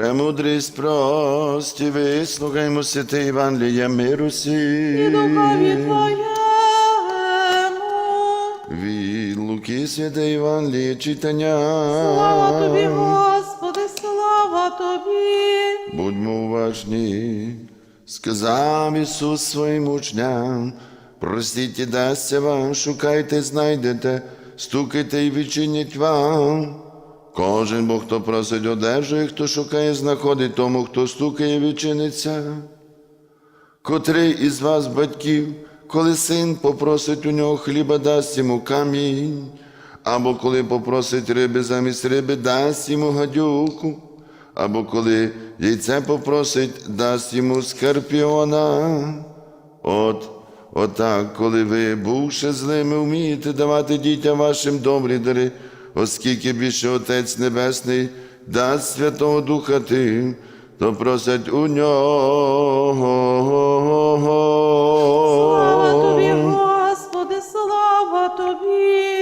Премудрість прості, вислухаймо святе Євангеліє миру і сі. духові Твоєму. Від Луки святе Євангеліє читання. Слава Тобі, Господи, слава Тобі. Будьмо уважні, сказав Ісус своїм учням, простіть і дасться вам, шукайте, знайдете, стукайте і відчинять вам. Кожен бо хто просить, одержує, хто шукає, знаходить тому, хто стукає, відчиниться. Котрий із вас, батьків, коли син попросить у нього хліба, дасть йому камінь, або коли попросить риби замість риби, дасть йому гадюку, або коли яйце попросить, дасть йому скорпіона. От, отак, коли ви, бувши злими, вмієте давати дітям вашим добрі дари, оскільки більше Отець Небесний дасть Святого Духа тим, то просять у нього. Слава Тобі, Господи, слава Тобі.